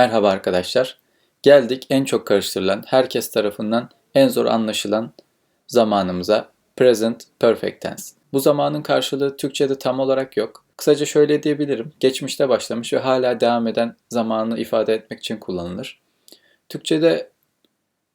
Merhaba arkadaşlar. Geldik en çok karıştırılan, herkes tarafından en zor anlaşılan zamanımıza present perfect tense. Bu zamanın karşılığı Türkçe'de tam olarak yok. Kısaca şöyle diyebilirim. Geçmişte başlamış ve hala devam eden zamanı ifade etmek için kullanılır. Türkçe'de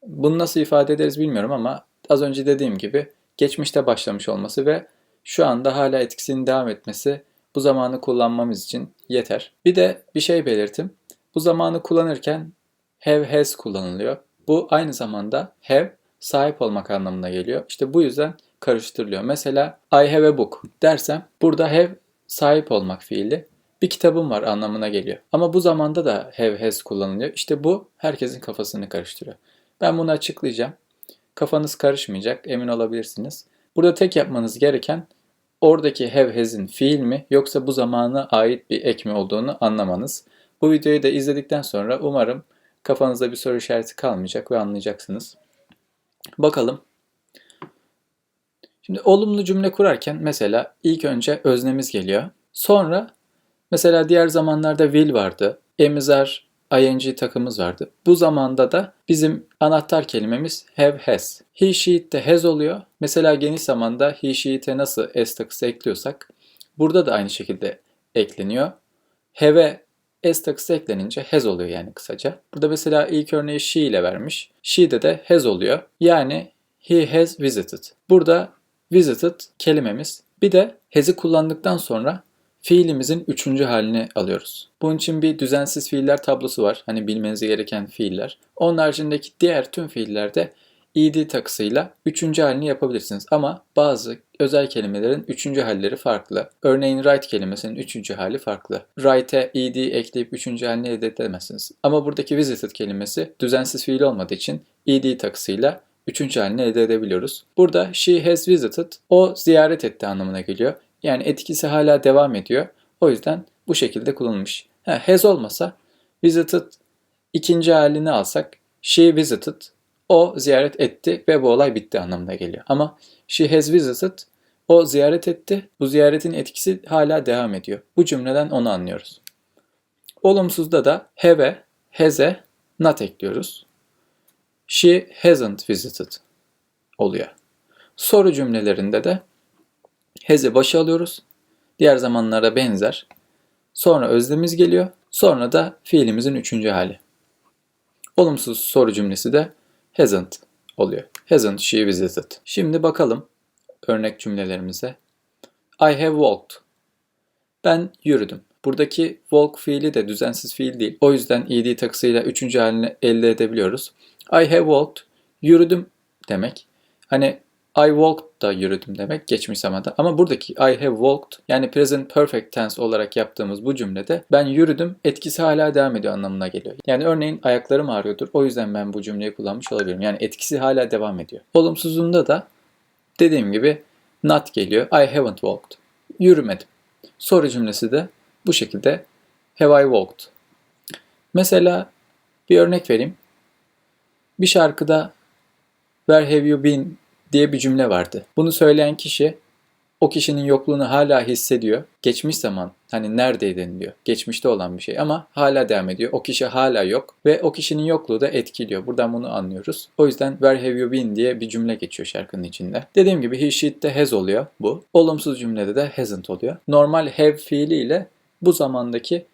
bunu nasıl ifade ederiz bilmiyorum ama az önce dediğim gibi geçmişte başlamış olması ve şu anda hala etkisinin devam etmesi bu zamanı kullanmamız için yeter. Bir de bir şey belirtim. Bu zamanı kullanırken have has kullanılıyor. Bu aynı zamanda have sahip olmak anlamına geliyor. İşte bu yüzden karıştırılıyor. Mesela I have a book dersem burada have sahip olmak fiili bir kitabım var anlamına geliyor. Ama bu zamanda da have has kullanılıyor. İşte bu herkesin kafasını karıştırıyor. Ben bunu açıklayacağım. Kafanız karışmayacak emin olabilirsiniz. Burada tek yapmanız gereken oradaki have has'in fiil mi yoksa bu zamana ait bir ek mi olduğunu anlamanız. Bu videoyu da izledikten sonra umarım kafanızda bir soru işareti kalmayacak ve anlayacaksınız. Bakalım. Şimdi olumlu cümle kurarken mesela ilk önce öznemiz geliyor. Sonra mesela diğer zamanlarda will vardı. Emizar ing takımız vardı. Bu zamanda da bizim anahtar kelimemiz have has. He she de has oluyor. Mesela geniş zamanda he she te nasıl s takısı ekliyorsak burada da aynı şekilde ekleniyor. Have'e S takısı eklenince has oluyor yani kısaca. Burada mesela ilk örneği she ile vermiş. She'de de has oluyor. Yani he has visited. Burada visited kelimemiz. Bir de has'i kullandıktan sonra fiilimizin üçüncü halini alıyoruz. Bunun için bir düzensiz fiiller tablosu var. Hani bilmeniz gereken fiiller. Onun haricindeki diğer tüm fiillerde ed takısıyla üçüncü halini yapabilirsiniz. Ama bazı özel kelimelerin üçüncü halleri farklı. Örneğin write kelimesinin üçüncü hali farklı. Write'e ed ekleyip üçüncü halini elde edemezsiniz. Ama buradaki visited kelimesi düzensiz fiil olmadığı için ed takısıyla üçüncü halini elde edebiliyoruz. Burada she has visited o ziyaret etti anlamına geliyor. Yani etkisi hala devam ediyor. O yüzden bu şekilde kullanılmış. Ha, has olmasa visited ikinci halini alsak she visited o ziyaret etti ve bu olay bitti anlamına geliyor. Ama she has visited o ziyaret etti. Bu ziyaretin etkisi hala devam ediyor. Bu cümleden onu anlıyoruz. Olumsuzda da have, has'e not ekliyoruz. She hasn't visited oluyor. Soru cümlelerinde de has'i başa alıyoruz. Diğer zamanlarda benzer. Sonra özlemiz geliyor. Sonra da fiilimizin üçüncü hali. Olumsuz soru cümlesi de hasn't oluyor. Hasn't she visited? Şimdi bakalım örnek cümlelerimize. I have walked. Ben yürüdüm. Buradaki walk fiili de düzensiz fiil değil. O yüzden ed takısıyla üçüncü halini elde edebiliyoruz. I have walked. Yürüdüm demek. Hani I walked da yürüdüm demek geçmiş zamanda. Ama buradaki I have walked yani present perfect tense olarak yaptığımız bu cümlede ben yürüdüm etkisi hala devam ediyor anlamına geliyor. Yani örneğin ayaklarım ağrıyordur. O yüzden ben bu cümleyi kullanmış olabilirim. Yani etkisi hala devam ediyor. Olumsuzluğunda da dediğim gibi not geliyor. I haven't walked. Yürümedim. Soru cümlesi de bu şekilde have I walked. Mesela bir örnek vereyim. Bir şarkıda Where have you been diye bir cümle vardı. Bunu söyleyen kişi o kişinin yokluğunu hala hissediyor. Geçmiş zaman hani neredeydin diyor. Geçmişte olan bir şey ama hala devam ediyor. O kişi hala yok ve o kişinin yokluğu da etkiliyor. Buradan bunu anlıyoruz. O yüzden where have you been diye bir cümle geçiyor şarkının içinde. Dediğim gibi he she'de has oluyor bu. Olumsuz cümlede de hasn't oluyor. Normal have fiiliyle bu zamandaki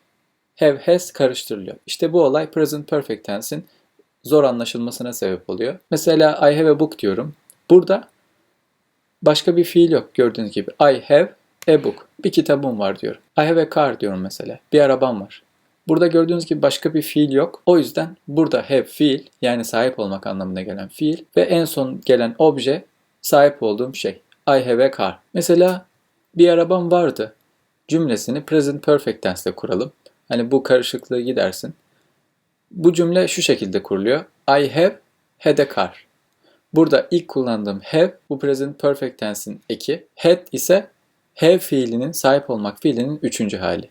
have has karıştırılıyor. İşte bu olay present perfect tense'in zor anlaşılmasına sebep oluyor. Mesela I have a book diyorum. Burada başka bir fiil yok gördüğünüz gibi. I have a book. Bir kitabım var diyorum. I have a car diyorum mesela. Bir arabam var. Burada gördüğünüz gibi başka bir fiil yok. O yüzden burada have fiil yani sahip olmak anlamına gelen fiil ve en son gelen obje sahip olduğum şey. I have a car. Mesela bir arabam vardı cümlesini present perfect tense ile kuralım. Hani bu karışıklığı gidersin. Bu cümle şu şekilde kuruluyor. I have had a car. Burada ilk kullandığım have bu present perfect tense'in eki. Had ise have fiilinin sahip olmak fiilinin üçüncü hali.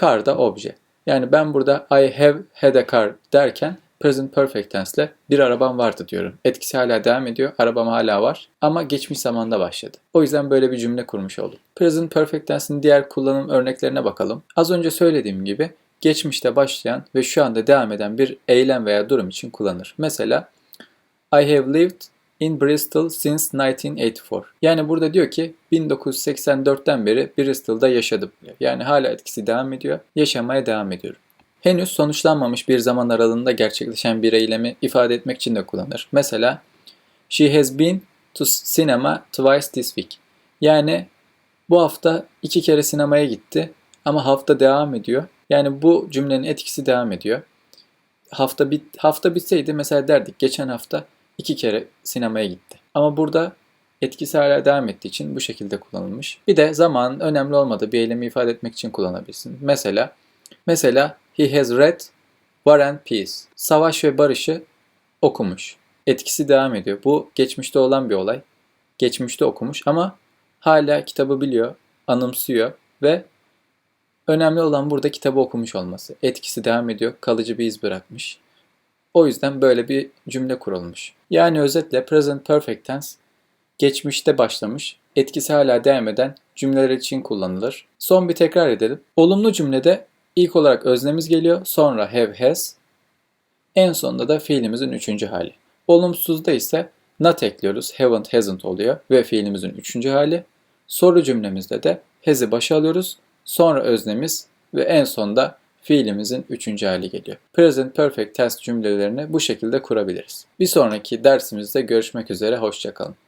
Car da obje. Yani ben burada I have had a car derken present perfect tense ile bir arabam vardı diyorum. Etkisi hala devam ediyor. Arabam hala var. Ama geçmiş zamanda başladı. O yüzden böyle bir cümle kurmuş oldum. Present perfect tense'in diğer kullanım örneklerine bakalım. Az önce söylediğim gibi geçmişte başlayan ve şu anda devam eden bir eylem veya durum için kullanır. Mesela I have lived in Bristol since 1984. Yani burada diyor ki 1984'ten beri Bristol'da yaşadım. Yani hala etkisi devam ediyor. Yaşamaya devam ediyorum. Henüz sonuçlanmamış bir zaman aralığında gerçekleşen bir eylemi ifade etmek için de kullanır. Mesela She has been to cinema twice this week. Yani bu hafta iki kere sinemaya gitti ama hafta devam ediyor. Yani bu cümlenin etkisi devam ediyor. Hafta bit hafta bitseydi mesela derdik geçen hafta iki kere sinemaya gitti. Ama burada etkisi hala devam ettiği için bu şekilde kullanılmış. Bir de zamanın önemli olmadığı bir eylemi ifade etmek için kullanabilirsin. Mesela mesela he has read War and Peace. Savaş ve Barış'ı okumuş. Etkisi devam ediyor. Bu geçmişte olan bir olay. Geçmişte okumuş ama hala kitabı biliyor, anımsıyor ve önemli olan burada kitabı okumuş olması. Etkisi devam ediyor, kalıcı bir iz bırakmış. O yüzden böyle bir cümle kurulmuş. Yani özetle present perfect tense geçmişte başlamış, etkisi hala devam eden cümleler için kullanılır. Son bir tekrar edelim. Olumlu cümlede ilk olarak öznemiz geliyor, sonra have has, en sonunda da fiilimizin üçüncü hali. Olumsuzda ise not ekliyoruz, haven't, hasn't oluyor ve fiilimizin üçüncü hali. Soru cümlemizde de has'i başa alıyoruz, sonra öznemiz ve en sonda fiilimizin üçüncü hali geliyor. Present Perfect Tense cümlelerini bu şekilde kurabiliriz. Bir sonraki dersimizde görüşmek üzere, hoşçakalın.